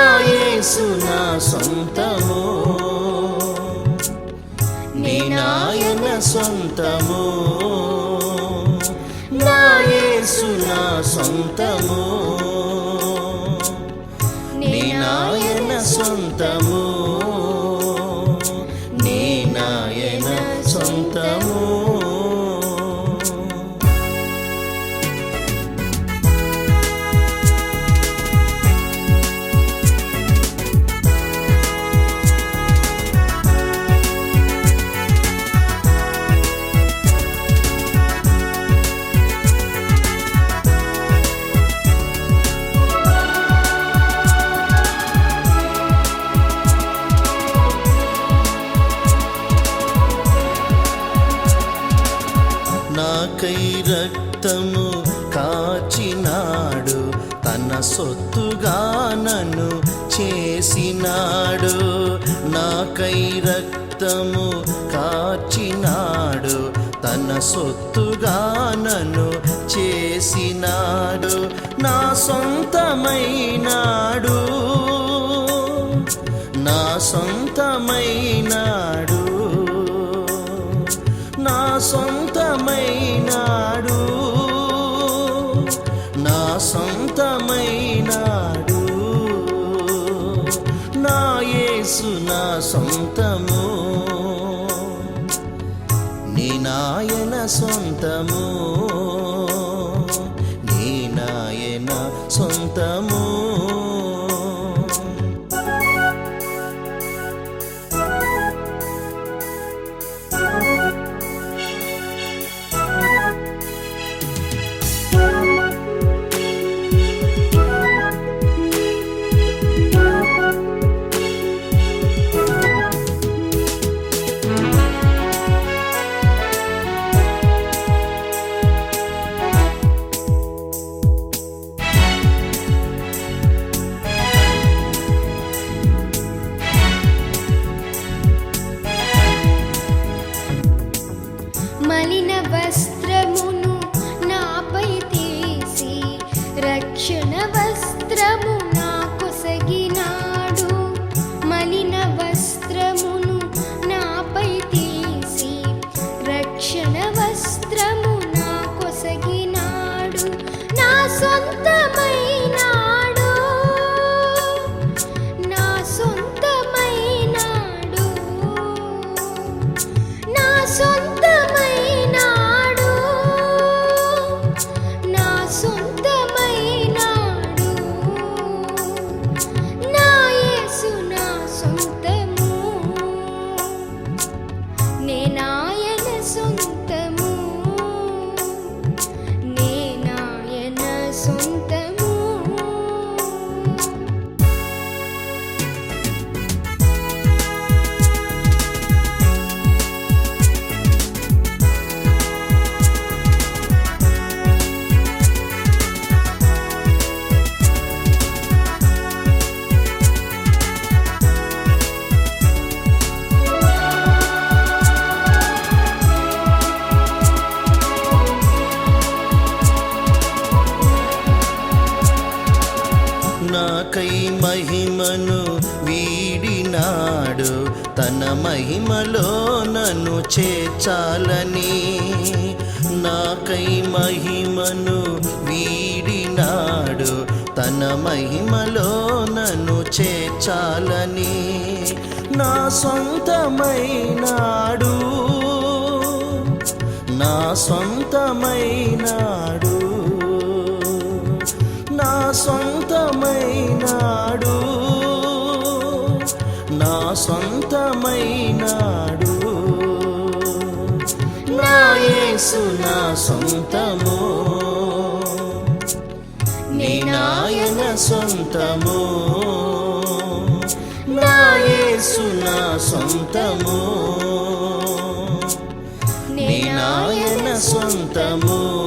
యేసు నా సొంతము. నినాయన సొంతము. నా యేసు నా సొంతము. నినాయన సొంతము. నినాయన సొంతము. నాకై రక్తము కాచినాడు తన సొత్తుగా నన్ను చేసినాడు. నాకై రక్తము కాచినాడు తన సొత్తుగా నన్ను చేసినాడు. నా సొంతమైనాడు నా సొంత సొంతము. నీ నాయన సొంతము. నాకై మహిమను వీడినాడు. తన మహిమలో నన్ను చేర్చాలని నాకై మహిమను వీడినాడు. తన మహిమలో నన్ను చేర్చాలని నా సొంతమైనాడు. నా సొంతమైనాడు. నా సొంతము. నీ నాయన సొంతము. నాయసు నా సొంతము నీ సొంతము. నీ నాయన సొంతము.